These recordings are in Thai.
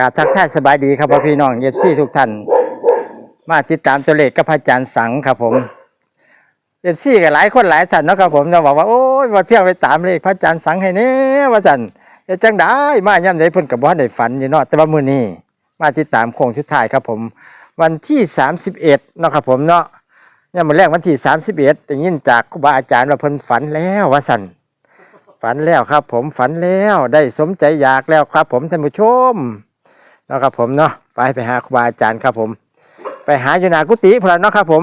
กาบทักทายสบายดีครับพ่อพี่น้องเอฟซีทุกท่านมาติดตามตัวเลขกับพระอาจารย์สังครับผมเอฟซีกับหลายคนหลายท่านเนาะครับผมจะบอกว่าโอ้ยมาเที่ยวไปตามเลขพระอาจารย์สังให้เน่ว่าจันเฮ็ดจังได้มาย่ำไหนพ่นกับบ่ได้ฝันอยู่เนาะแต่ว่ามื้อนี้มาติดตามโค้งสุดท้ายครับผม วันที่ 31เนาะครับผมเนาะเนี่ยมื้อแรกวันที่ 31ได้ยินจากครูบาอาจารย์ว่าเพิ่นฝันแล้วว่าซั่นฝันแล้วครับผมฝันแล้วได้สมใจอยากแล้วครับผมท่านผู้ชม นาะครับผมเนาะไปไปหาครูบาอาจารย์ครับผม ไปหาอยู่หนากุฏิพนละเนาะครับผม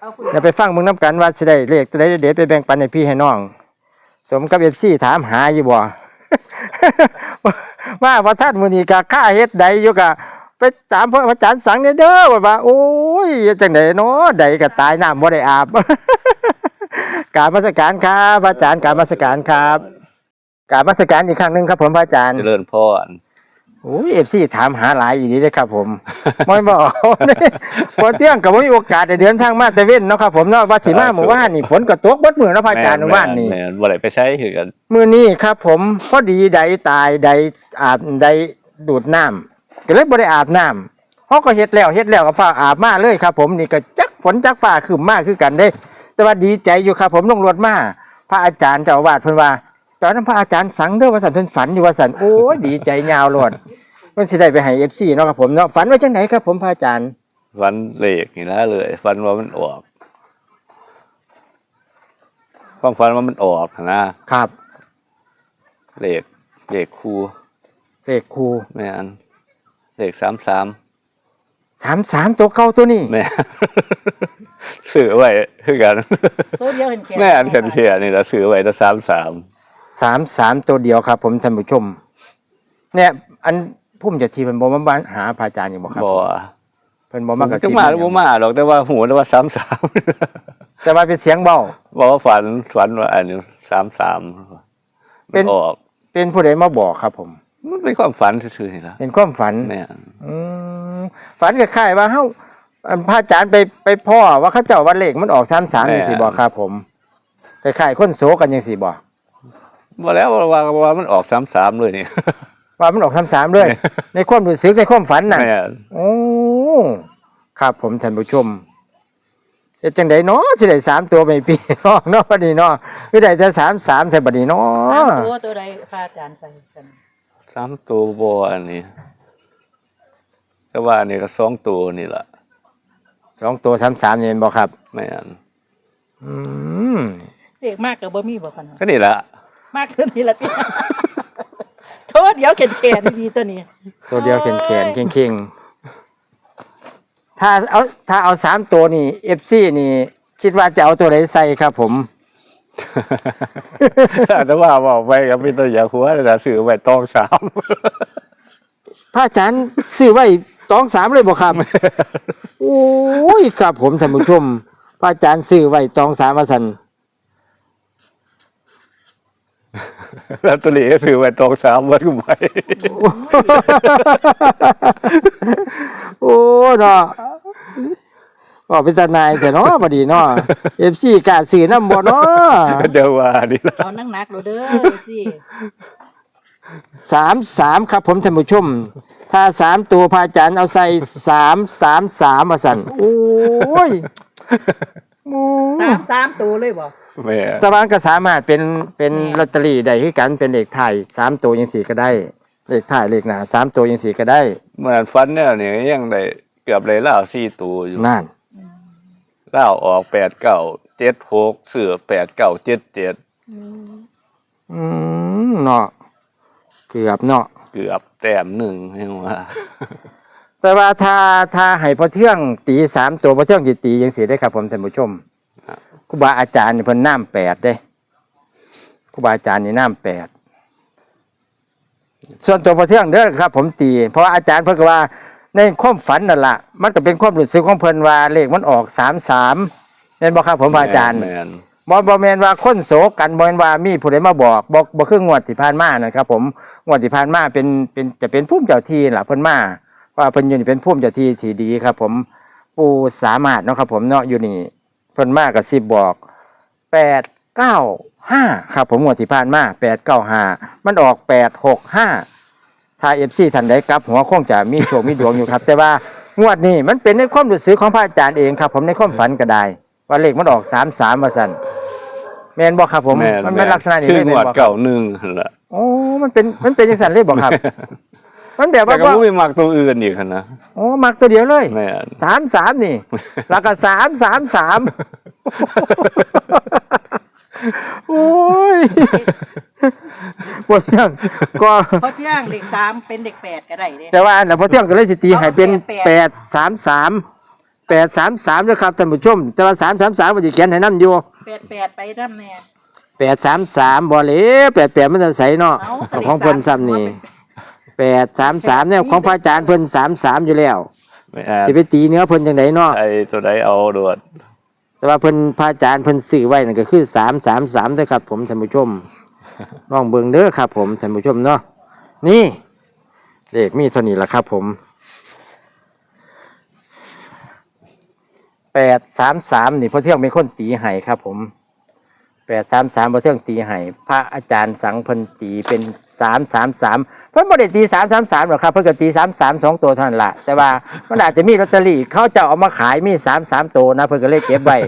เอาคุณเดี๋ยวไปฟังมึงน้ำกันว่าสิได้เลขตัวใดเด็ดไปแบ่งปันให้พี่ให้น้อง สมกับเอฟซีถามหาอยู่บ่ว่าพระท่านมุนีกะค่าเฮ็ดใดอยู่กะไปตามพระอาจารย์สังเนี่ยเด้อว่าว่าโอ้ยจังไดเนาะใดก็ตายน้ำบ่ได้อาบกราบมาสการครับพระอาจารย์กราบมาสการครับกราบมาสการอีกครั้งหนึงครับผมพระอาจารย์เจริญพร โอ้ยเอฟซีถามหาหลายอยู่นี่เลยครับผมไม่บอกพอเที่ยงกับว่ามีโอกาสได้เดินทางมาแต่เว้นเนาะครับผมเนาะวัดศรีมาหมู่บ้านนี่ฝนก็ตกเบดมือเนาะพระอาจารย์หมู่บ้านนี่แม่บ่ได้ไปใช้คือกันมือนี้ครับ ผมพอดีใดตายใดอาบใดดูดน้ำก็เลยบ่ได้อาบน้ำเขาก็เฮ็ดแล้วเฮ็ดแล้วก็ฟ้าอาบมาเลยครับ ผมนี่ก็จักฝนจักฟ้าขึ้นมาคือกันเด้ แต่ว่าดีใจอยู่ครับ ผมลงรถมาพระอาจารย์เจ้าอาวาสเพิ่นว่า ตอนนั้นพระอาจารย์สังเด้อว่าสันเพิ่นฝันอยู่ว่าสันโอ้ยดีใจยาวโลดเพิ่นสิได้ไปให้ FC เนาะครับผมเนาะฝันว่าจังไหนครับผมพระอาจารย์วันเลขนี่นะเลยฟันว่ามันออกความฝันว่ามันออกนะครับเลขเลขคูเลขครูแม่นเลขสามสาม33ตัวเก่าตัวนี้แม่ซื้อไว้คือกันตัวเดียวเห็นแค่แม่อันเขียนเขียนนี่ละซื้อไว้แต่สามสาม 33ตัวเดียวครับ ผมท่านผู้ชม เนี่ย อันพุ่มเจะทีเพิ่นบ่มาบ้านหาพระอาจารย์อยู่บ่ครับบ่เพิ่นบ่มากระจัซิงบมาหรือบ่มาหรอกแต่ว่าหูแต่ว่าสามสามแต่ว่าเป็นเสียงเบาบอกว่าฝันฝันว่าอันนี้สามสามเป็นออกเป็นผู้ใดมาบอกครับ ผมมันเป็นความฝันซื่อๆนี่ละเป็นความฝันแม่นอืมฝันคล้ายๆว่าเฮาอันพระอาจารย์ไปไปพ่อว่าเขาเจ้าวันเลขมันออก33จังซี่บ่ครับ ผมคล้ายๆคนโศกันจังซี่บ่ บ่แล้วว่าว่าว่ามันออกสามสามเลยนี่ ว่ามันออก33เลย ในความรู้สึกในความฝันน่ะแม่นโอ้ครับผมท่านผู้ชมเฮ็ดจังไดเนาะสิได้สามตัวไม่ปีน้องเนาะบัดนี้เนาะคือได้แต่33แต่บัดนี้เนาสามะตัวตัวใดพระอาจารย์ใส่กันสามตัวบ่อันนี้แต่ว่าอันนี่ก็สองตัวนี่ล่ะสองตัว33นี่แม่นบ่ครับแม่นอืมเด็กมากกับบ่มีบ่กันก็นี่ล่ะ มากขึ้นนี่ละที่โทษเดี๋ยวเข็นแขนดีตัวนี้ ตัวเดียวแขนแขนเข่งเข่งๆถ้าเอาถ้าเอาสามตัวนี่เอฟซีนี่ คิดว่าจะเอาตัวไหนใส่ครับผม แต่ว่าบอกไปก็มีแตัวอย่างหัวแต่ซื้อไว้ตองสามพระอาจารย์ซื้อไว้ตองสามเลยบ่ครับ โอ้ยครับผมท่านผู้ชมพระอาจารย์ซื้อไว้ตองสามมาสัน แล้วตัวนี้ก็ซื้อไว้ตองสามไว้กูไว้โอ้เนาะบอกเป็นตานายแต่เนาะบดีเนาะเอฟซีกล้าซื้อน้ำบ่เนาะเดี๋ยวว่านี่ล่ะเอานั่งนักๆเราเด้อสิสามสามครับผมท่านผู้ชม ถ้าสามตัวพระอาจารย์เอาใส่สามสามสามมาสั่นโอ้ย โอ้สามสามตัวเลยบ่แม่แตะวันก็สามารถเป็นเป็นลอตเตอรี่ได้คือกันเป็นเลขไทายสามตัวยังสี่ก็ได้เลขท้ายเลขหน้าสามตัวยังสี่ก็ได้เหมือนฟันเนี่ยนี่ยังได้เกือบเลยล่าวสี่ตัวอยู่นั่นล่าวออกแปดเก้าเจ็ดหกเสือแปดเก้าเจ็ดเจ็ดอืมเนาะเกือบเนาะเกือบแต้มหนึ่งให้ว่าแต่ว่าถ้าถ้าให้พอเที่ยงตีสามตัวพอเที่ยงกี่ตียังสีได้ครับผมท่านผู้ชม ครูบาอาจารย์นี่เพิ่นน้ำแปดเด้ครูบาอาจารย์นี่น้ำแปดส่วนตัวพอเที่ยงเด้อครับ ผมตี เพราะว่าอาจารย์เพิ่นก็ว่าในความฝันนั่นล่ะมันก็เป็นความรู้สึกของเพิ่นว่าเลขมันออกสามสามเห็นบ่ครับผมพระอาจารย์แม่นบ่บ่แม่นว่าคนโศกกันบ่แม่นว่ามีผู้ใดมาบอกบ่บ่คืองวดที่ผ่านมานะครับ ผมงวดที่ผ่านมาเป็นเป็นจะเป็นผู้เจ้าที่ล่ะเพิ่นมาว่าเพิ่นอยู่นี่เป็นผู้เจ้าที่ที่ดีครับ ผมปู่สามารถเนาะครับ ผมเนาะอยู่นี่เพิ่นมาก็สิบอก8 9 5ครับผมงวดที่ผ่านมา8 9 5มันออก8 6 5ถ้าเอฟซีท่านใดกลับ หัวคงจะมีโชคมีดวงอยู่ครับ แต่ว่างวดนี้มันเป็นในความรู้สึกของพระอาจารย์เองครับ ผมในความฝันก็ได้ ว่าเลขมันออกสามสามมาสั่นแมนบอกครับผม แม่นมันเป็นลักษณะนี้คืเลอยงแม่วดนบอกครัเก่าบหนึ่งหั่นล่ะโอ้มันเป็นมันเป็นยังสันเลยบอกครับ มันแบบแต่ว่าก็บ่มีมักตัวอื่นอีกหั่นนะโอ้มักตัวเดียวเลยแม่น สามสามนี่ แล้วก็สามสามสามโอ้ยปวดเที่ยงก็เพราะเที่ยงเด็กสามเป็นเด็กแปดก็ได้เด้แต่ว่าอันนั้นพอเที่ยงก็เลยสิตีให้เป็นเอาแปแปดดสามสามแปดสามสามด้วยครับท่านผู้ชม แต่ว่าสามสามสามมันจะเขียนให้น้ำอยู่แปดแปดไปน้ำแน่แปดสามสามบ่เลยแปดแปดมันจะใสเนาะเอาของเพิ่นซ้ำนี่ แปดสามสามเนี่ยของพระอาจารย์เพิ่นสามสามอยู่แล้วแม่นสิไปตีเนื้อเพิ่นจังไดเนาะไอ้ตัวใดเอาโดดแต่ว่าเพิ่นพระอาจารย์เพิ่นสื่อไว้นั่นก็คือสามสามสามเด้อครับ ผมท่านผู้ชมลองเบิ่งเด้อครับ ผมท่านผู้ชมเนาะนี่เลขมีเท่านี้ละครับ ผมแปดสามสามนี่พระเที่ยงเป็นคนตีให้ครับ ผม แปดสามสามพระเที่ยงตีให้พระอาจารย์สังเพิ่นตีเป็นสามสามสามเพิ่นไม่ได้ตีสามสามสามหรอกครับเพิ่นก็ตีสามสามสองตัวเท่านั้นละแต่ว่ามันอาจจะมีลอตเตอรี่เขาจะเอามาขายมีสามสามตัวนะเพิ่นก็เลยเก็บไว้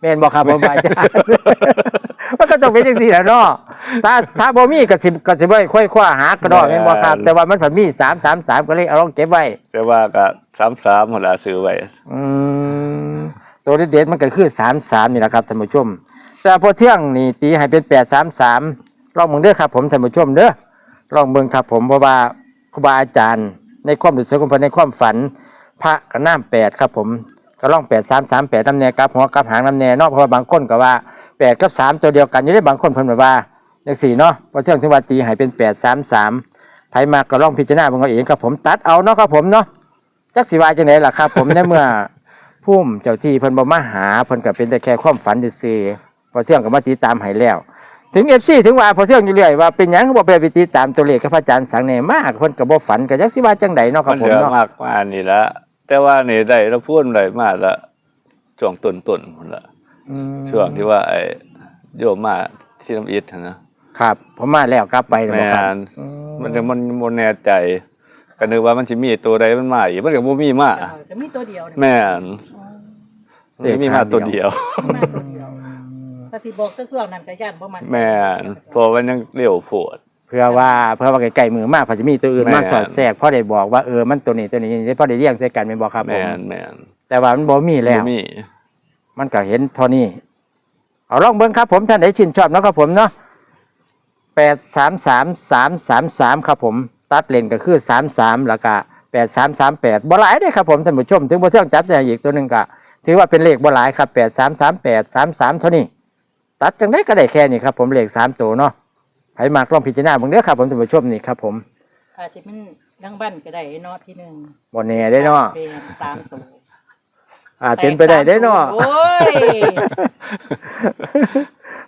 แม่นบอกครับผมอาจารย์มันก็ต้องเป็นอย่างนี้แหละเนาะถ้าถ้าบ่มีก็สิก็สิบ่ได้ค่อยคว้าหากระดอกแม่นบ่ครับ แต่ว่ามันผันมีสามสามสามก็เลยเอาลองเก็บไว้แต่ว่าก็33หั่นล่ะซื้อไว้อืมตัวเด็ดๆมันก็คือสามสามนี่แหละครับท่านผู้ชม แต่พอเที่ยงนี่ตีให้เป็นแปดสามสามลองเบิ่งเด้อครับผมท่านผู้ชมเด้อลองเบิ่งครับผมเพราะว่าครูบาอาจารย์ ในความรู้สึกของเพิ่นในความฝัน พระก็น้ำแปดครับผมก็ล่องแปดสามสามแปดน้ำแน่กับหัวกับหางน้ำแน่นอกเพราะว่าบางคนก็ว่าแปดกับสามตัวเดียวกันอยู่ได้บางคนเพิ่นแบบว่าอย่างสี่เนาะพอเที่ยงถึงว่าตีให้เป็นแปดสามสามไผมากก็ล่องพิจารณาเบิ่งเอาเองครับผมตัดเอาเนาะครับผมเนาะจักสิวาจังไดล่ะครับผมในเมื่อพุ่มเจ้าที่เพิ่นบ่มาหาเพิ่นก็เป็นแต่แค่ความฝันซื่อๆ พอเที่ยงก็มาติดตามให้แล้ว ถึง FC ถึงว่าพอเที่ยงอยู่เรื่อยว่าเป็นหยังก็บ่ไปไปติดตามตัวเลขกับพระอาจารย์สังแหน่มากเพิ่นก็บ่ฝันก็จักสิว่าจังไดเนาะคมัรับนผมเหลือเนาะมากมานี่ละแต่ว่านี่ได้เราพูดได้มาละช่วงต้นๆพุ่นละอืมช่วงที่ว่าไอ้โยมมาที่น้ำอิฐหั่นนะครับผมมาแล้วกลับไปแล้วแม่บ่ครับนอืมันจะมันบ่แน่ใจก็นึกว่ามันสิมีตัวใดมันมาอีกมันก็บ่มีมาจะมีตัวเดียวเนี่ยแม่นอ๋อมันมีมาตัวเดียว มาตัวเดียว ถ้าสิบอกแตะส่วงนั้นก็ย่านบ่มันแม่นเพราะว่ายังเร็วโพด เพื่อว่าเพื่อว่าใกล้ๆมือมากพอจะมีตัวอื่นแม่ มานสอดแทรกพอได้บอกว่าเออมันตัวนี้ตัวนี้ได้พอได้เรียงใส่กันแม่นบ่ครับผแม่มนแม่นแต่ว่ามันบ่มีแล้ว บ่มี มันก็เห็นเท่านี้ เอาลองเบิ้งครับผมท่านไหนชื่นชอบเนาะครับผมเนาะแปดสามสามสามสามสามครับผม ตัดเลนก็คือสามสามแล้วก็แปดสามสามแปดบ่หลายได้อครับผมท่านผู้ชม ถึงบ่เที่ยงจัดแต่อีกตัวหนึ่งก็ถือว่าเป็นเลขบ่หลายครับแปดสามสามแปดสามสามเท่านี้ ตัดจังได้ก็ได้แค่นี้ครับผมเลขสามตัวเนาะใครมากลองพิจารณาเบิ่งเด้อครับผมท่านผู้ชมนี่ครับผมอาจจะมันดังบ้านก็ได้เนาะที่หนึ่งบ่แน่ได้อเนาะเป็นสามตัวอาจเป็นไปได้ได้อเนาะโอ้ย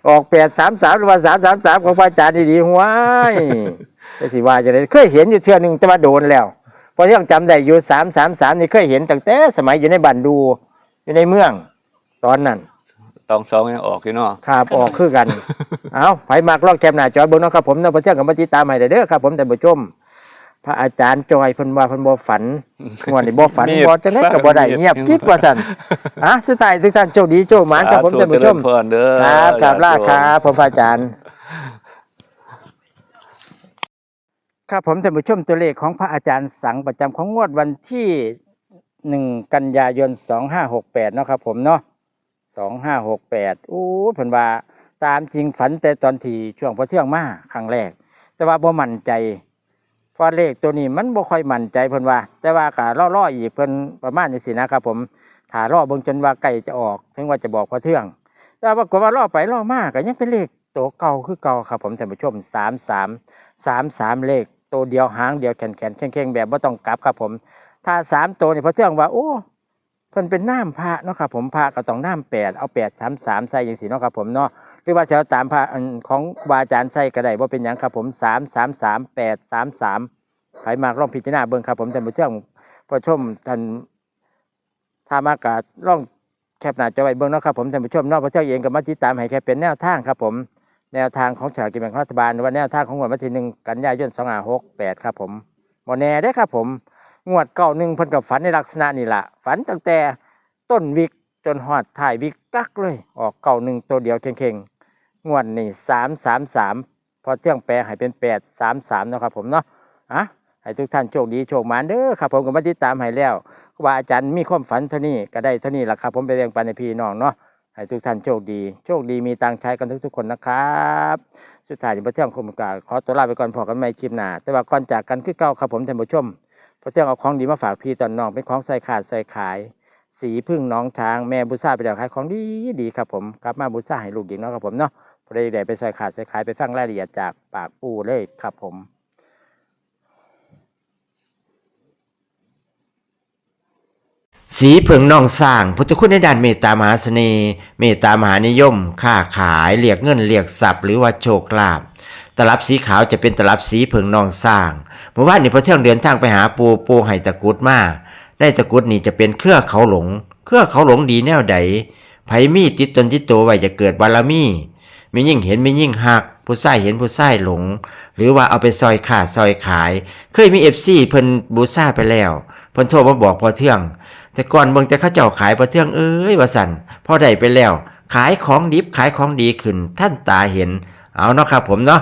ออกแปดสามสามหรือว่าสามสามสามของพระอาจารย์ดีๆหัวายจะสิว่าจะได้เคยเห็นอยู่เทื่อหนึ่งแต่ว่าโดนแล้วเพราะยังจำได้อยู่สามสามสามนี่เคยเห็นตั้งแต่สมัยอยู่ในบันดูอยู่ในเมือง ตอนนั้น ต้องสองยังออกอยู่เนาะครับออกคือกัน เอาไผมากลอกแคมหน้าจอเบิ่งเนาะครับผมเนาะพระเจ้ากับมาติดตามให้ได้เด้อครับ ผมแต่านผู้ชมพระอาจารย์จอยเพิ่นว่าเพิ่นบ่ฝันงวดนี้บ่ฝันบ่จังได๋ก็บ่ได้เงียบกิ๊บว่าซั่นอะสุดท้ายทุกท่านโชคดีโชคหมานครับผมท่านผู้ชมเพิ่นเด้อครับกราบลาครับผมพระอาจารย์ครับผมท่านผู้ชมตัวเลขของพระอาจารย์สังประจำของงวดวันที่หนึ่งกันยายนสองห้าหกแปดเนาะครับผมเนาะ สองห้าหกแปดโอ้เพิ่นว่าตามจริงฝันแต่ตอนที่ช่วงพอเที่ยงมาครั้งแรก แต่ว่าบ่มั่นใจเพราะเลขตัวนี้มันบ่ค่อยมั่นใจเพิ่นว่า แต่ว่าก็ล่อๆอีกเพิ่นประมาณนี้สินะครับผมถ้ารอเบิ่งจนว่าใกล้จะออก ถึงว่าจะบอกพอเที่ยง แต่ปรากฏว่าล่อไปล่อมาก็ยังเป็นเลขตัวเก่าคือเก่าครับผมท่านผู้ชมสามสามสามสามเลขตัวเดียวหางเดียวแขนแขนแข็งแข็งแบบว่าต้องกลับครับผม ถ้าสามตัวนี่พอเที่ยงว่าโอ้ เพิ่นเป็นน้ำพระเนาะครับผมพระก็ต้องน้ำแปดเอาแปดสามสามใส่อย่างสีเนาะครับผมเนาะหรือว่าจะเอาตามพระของครูบาจารย์ใส่ก็ได้ว่าเป็นหยังครับผมสามสามสามแปดสามสามใครมากลองพิจารณาเบิ่งครับผมท่านผู้ชมผู้ชมท่านถ้ามากาลองแคปหน้าจอไว้เบิ่งเนาะครับผมท่านผู้ชมนอกพระเจ้าเองก็มาติดตามให้แค่เป็นแนวทางครับผมแนวทางของฉลากกินแบ่งรัฐบาลหรือว่าแนวทางของวดวันที่หนึ่งกันยายนสองห้าหกแปดครับผมบ่แน่เด้ครับผม งวดเก้าหนึ่งเพิ่นกับฝันในลักษณะนี่ละฝันตั้งแต่ต้นวิกจนฮอดถ่ายวิกกักเลย ออกเก้าหนึ่งตัวเดียวเข่งๆงวดนี่สามสามสามพอเที่ยงแปลให้เป็นแปดสามสามนาะครับผมเนาะอะให้ทุกท่านโชคดีโชคหมานเด้อครับผมก็มาติดตามให้แล้วว่าอาจารย์มีความฝันเท่านี้ก็ได้เท่านี้ละครับผมไปแบ่งปันในพี่น้องเนาะให้ทุกท่านโชคดี โชคดีมีตังใช้กันทุกๆคนนะครับ สุดท้ายนี้พระเที่ยงคมกาขอตัวลาไปก่อนพอกันไม่คลิปหน้าแต่ว่าก่อนจากกันคือเก่าครับผมท่านผู้ชม พระเที่ยงเอาของดีมาฝากพี่ตอนน้องเป็นของใส่ขาดใส่ขาย สีพึ่งน้องช้างแม่บุษราไปเดี๋ยวขายของดีดีครับผมกลับมาบุษราให้ลูกดีเนาะครับผมเนาะพอได้ได้ไปใส่ขาดใส่ขายไปฟังรายละเอียดจากปากปูเลยครับผมสีเผิงน้องสร้างพุทธคุณในด้านเมตตามหาเสน่ห์เมตตามหานิยม ค้าขายเรียกเงินเรียกทรัพย์หรือว่าโชคลาภ ตลับสีขาวจะเป็นตลับสีเผิงนองสร้างเมื่อวานนี้พอเที่ยงเดินทางไปหาปูปูไห้ตะกุดมาได้ตะกุดนี่จะเป็นเครือเขาหลง เครือเขาหลงดีแนวใดไผมีติดตนติดตัวไว้จะเกิดบารมีมียิ่งเห็นมียิ่งหัก ผู้ใส่เห็นผู้ใส่หลง หรือว่าเอาไปซอยขาดซอยขาย เคยมีเอฟซีเพิ่นบูซ่าไปแล้วเพิ่นโทรมาบอกพอเที่ยงแต่ก่อนเบิ่งแต่ข้าเจ้าขายปลาเทืองเอ้ยว่าสันพอได้ไปแล้ว ขายของดิบขายของดีขึ้นท่านตาเห็น เอาเนาะครับผมเนาะ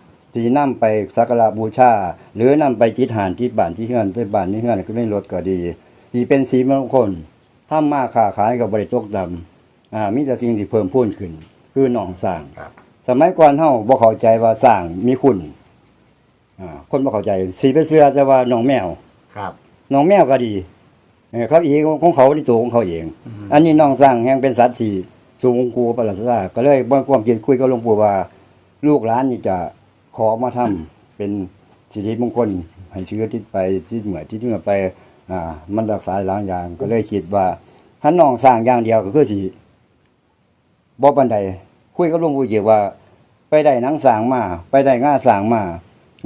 ที่นำไปสักการะบูชา หรือนำไปจิตหานที่บ้านที่เฮือนไปบ้านที่เฮือนก็ไม่ลดก็ดีที่เป็นสีมงคลถ้ามาค้าขายกับบริตกดำอ่ามีแต่สิ่งที่เพิ่มพูนขึ้น คือหนองสร้างสมัยก่อนเฮาบ่เข้าใจว่าสร้างมีคุณอ่าคนบ่เข้าใจสีไปเสื้อจะว่าหนองแมวครับหนองแมวก็ดีเออเขาเองของเขาที่ตัวของเขาเอง อันนี้หนองสร้างแห่งเป็นสัตว์ที่สูงกูประหลาดซาก็เลยบ่ความคิดคุยกับหลวงปู่ว่า ลูกหลานนี่จะ ขอมาทำเป็นสิริมงคลให้เชื้อที่ไปที่เหมือที่เหมือไปอ่ามันรักษาหลายอย่างก็เลยคิดว่าถ้าน้องสร้างอย่างเดียวก็คือสิบ่ปานใดคุยกับหลวงปู่เกี่ยวว่า ไปได้หนังสร้างมา ไปได้ง่าสร้างมา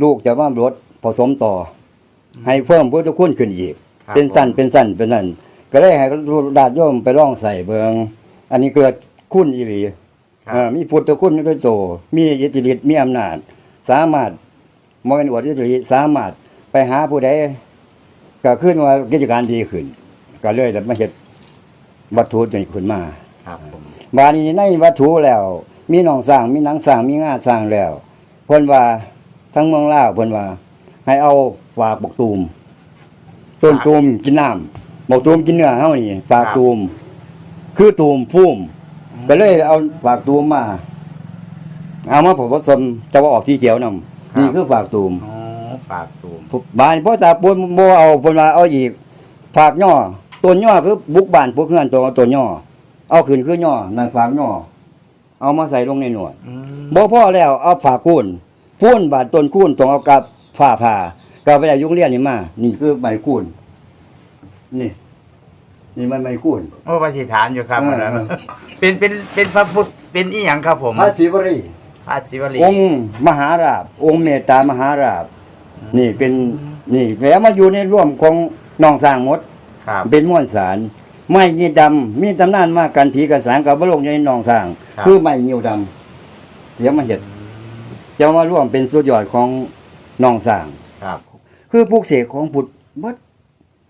ลูกจะว่ารถผสมต่ออให้เพิ่มพุทธคุณขึ้นอีกครับเป็นสั้นเป็นสั้นเป็นนั่นก็เลยให้ดาดโยมไปร่องใส่เบิงอันนี้เกิดคุณอีหลีครับเอ่อมีพุทธคุณด้วยโตมีอิทธิฤทธิ์มีอำนาจ สามารถมเป็นอวดอิทธิฤทธิ์สามารถไปหาผู้ใดก็ขึ้นว่ากิจการดีขึ้น ก็เลยได้มาเฮ็ดวัตถุจนขึ้นมาครับผมบาดนี้ในวัตถุแล้ว มีหนองสร้างมีหนังสร้างมีงาสร้างแล้วเพิ่นว่าทั้งเมืองลาวเพิ่นว่า ให้เอาฝากบกตูมต้นตูมกินน้ำบกตูมกินเนื้อเฮานี่ฝากตูม คือตูมพุ่มก็เลยเอาฝากตูมมา เอามาผสมจะว่าออกสีเขียวนำนี่คือฝากตูมอ๋อปากตูมบานพ่อตาปูนบ่เอาเพิ่นว่าเอาอีกฝากย่อต้นย่อคือบุกบ้านพวกเฮือนตัวต้นย่อเอาขึ้นคือย่อนั่นฝากย่อเอามาใส่ลงในหนวดบ่พอแล้วเอาฝากคูนพูนบาดต้นคูนต้องเอากับฝ้าผ่าก็ไปได้ยุงเรียนนี่มานี่คือไม้คูนนี่ นี่มันไม้คูนโอ้ปฏิฐานอยู่ครับเอออันนั้นเป็นเป็นเป็นพระพุทธเป็นอีหยังครับผมพระศิวรี พระศิวลี องค์มหาราบ องค์เมตตามหาราบ นี่เป็นนี่แล้วมาอยู่ในร่วมของน้องสร้างหมด ครับ เป็นม้วนสารไม้ยีดำมีตำนานมากกันผีกันสางกับบลงในหนองสร้าง ครับ คือไม้เงียวดำเดี๋ยวมาเห็ดจะมาร่วมเป็นสุดยอดของหนองสร้าง ครับ คือปลูกเสกของพุทธเบิด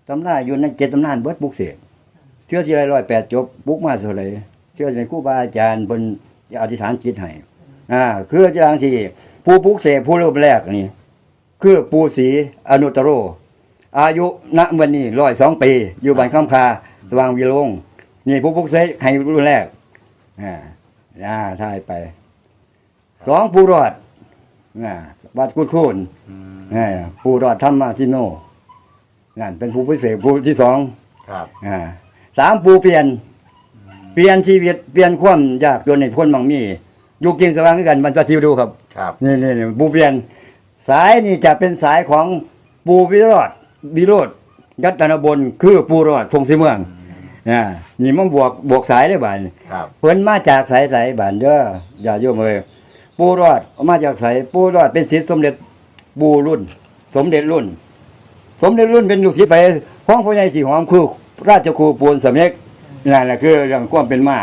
ตำนานอยู่ในเจ็ดตำนานเบิดปลูกเสกเชื่อสิไรร้อยแปดจบปลูกมาเท่าไหรเชื่อสิเป็นครูบาอาจารย์บนอธิษฐานจิตให้ อ่าคืออาจารย์สี่ผู้ปลูกเสกผู้รูปแรกนี่คือปูศรีอนุตตโร อายุณวันนี้ร้อยสองปี อยู่บ้านข้ามคาสว่างวิโรงนี่ผู้พุกเสกให้รุ่นแรกอ่าอ่าทายไปสองผู้รอดอ่าวัดกุดคูนอ่าผู้รอดธรรมาทิโนนั่นเป็นผู้พิเศษผู้ที่สองครับอ่าสามผู้เปลี่ยน เปลี่ยนชีวิตเปลี่ยนความยากจนในพ้นมังมี อยู่กินสว่างด้วยกันมันจะทิวดูครับ ครับ นี่นี่นี่ปูเปลี่ยน สายนี่จะเป็นสายของปูวิโรธวิโรธยัตนบลคือปูรอดพงศรีเมืองอ่านี่มันบวกบวกสายได้บาดครับ เพิ่นมาจากสายสายบานเด้ออย่าโยมเอ้ยปู่รอดมาจากสายปู่รอดเป็นศิษย์สมเด็จปู่รุ่น สมเด็จรุ่น สมเด็จรุ่นเป็นลูกศิษย์ไปของพ่อใหญ่ที่หอมคือราชครูปูนสำเร็จนั่นแหละคือเรื่องความเป็นมา